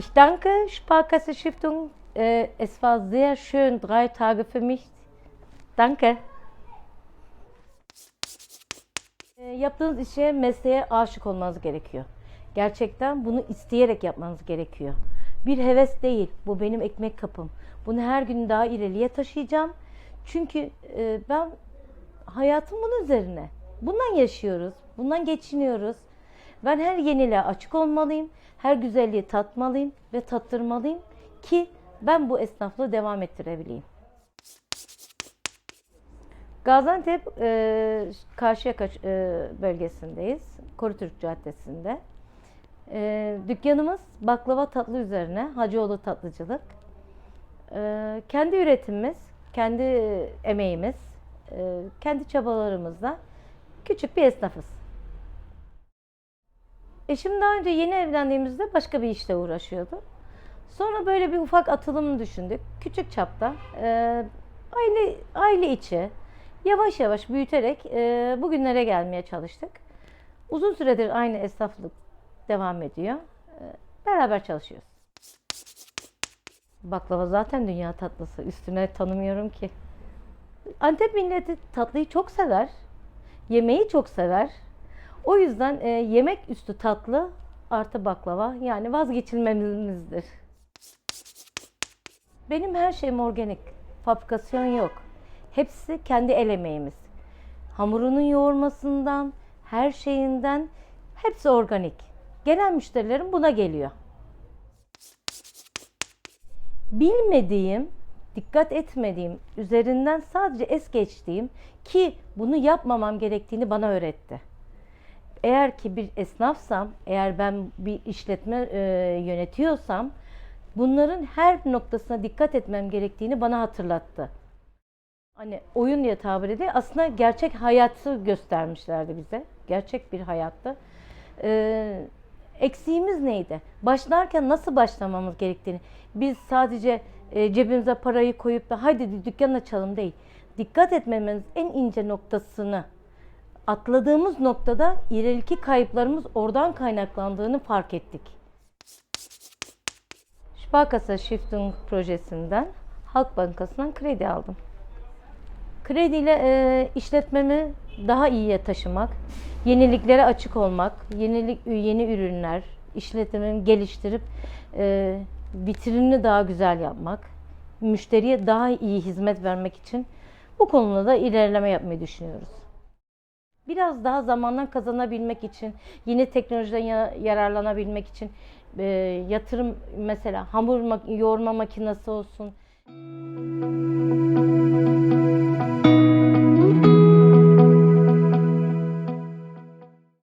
Ich danke Sparkasse Stiftung. Äh, Es war sehr schön, drei Tage für mich. Danke. Ee, Yaptığınız işe, mesleğe aşık olmanız gerekiyor. Gerçekten bunu isteyerek yapmanız gerekiyor. Bir heves değil, bu benim ekmek kapım. Bunu her gün daha ileriye taşıyacağım. Çünkü e, ben hayatım bunun üzerine. Bundan yaşıyoruz, bundan geçiniyoruz. Ben her yeniliğe açık olmalıyım, her güzelliği tatmalıyım ve tattırmalıyım ki ben bu esnaflığı devam ettirebileyim. Gaziantep e, Karşıyaka e, bölgesindeyiz. Korutürk Caddesi'nde. E, dükkanımız baklava tatlı üzerine, Hacıoğlu Tatlıcılık. E, kendi üretimimiz, kendi emeğimiz, e, kendi çabalarımızla küçük bir esnafız. Eşim daha önce yeni evlendiğimizde başka bir işle uğraşıyordu. Sonra böyle bir ufak atılım düşündük. Küçük çapta, e, aile, aile içi, yavaş yavaş büyüterek e, bugünlere gelmeye çalıştık. Uzun süredir aynı esnaflık devam ediyor. E, beraber çalışıyoruz. Baklava zaten dünya tatlısı. Üstüne tanımıyorum ki. Antep milleti tatlıyı çok sever. Yemeği çok sever. O yüzden e, yemek üstü tatlı artı baklava yani vazgeçilmemizdir. Benim her şeyim organik. Fabrikasyon yok. Hepsi kendi el emeğimiz. Hamurunun yoğurmasından, her şeyinden hepsi organik. Gelen müşterilerim buna geliyor. Bilmediğim, dikkat etmediğim, üzerinden sadece es geçtiğim ki bunu yapmamam gerektiğini bana öğretti. Eğer ki bir esnafsam, eğer ben bir işletme e, yönetiyorsam bunların her noktasına dikkat etmem gerektiğini bana hatırlattı. Hani oyun diye tabir ediyor. Aslında gerçek hayatı göstermişlerdi bize. Gerçek bir hayattı. Ee, eksiğimiz neydi? Başlarken nasıl başlamamız gerektiğini. Biz sadece e, cebimize parayı koyup da haydi dükkan açalım değil. Dikkat etmemiz en ince noktasını atladığımız noktada ileriki kayıplarımız oradan kaynaklandığını fark ettik. Sparkasse Stiftung projesinden Halk Bankası'ndan kredi aldım. Krediyle e, işletmemi daha iyiye taşımak, yeniliklere açık olmak, yenilik yeni ürünler, işletmemi geliştirip e, vitrinini daha güzel yapmak, müşteriye daha iyi hizmet vermek için bu konuda da ilerleme yapmayı düşünüyoruz. Biraz daha zamandan kazanabilmek için, yeni teknolojiden ya- yararlanabilmek için e, yatırım mesela hamur yoğurma makinesi olsun,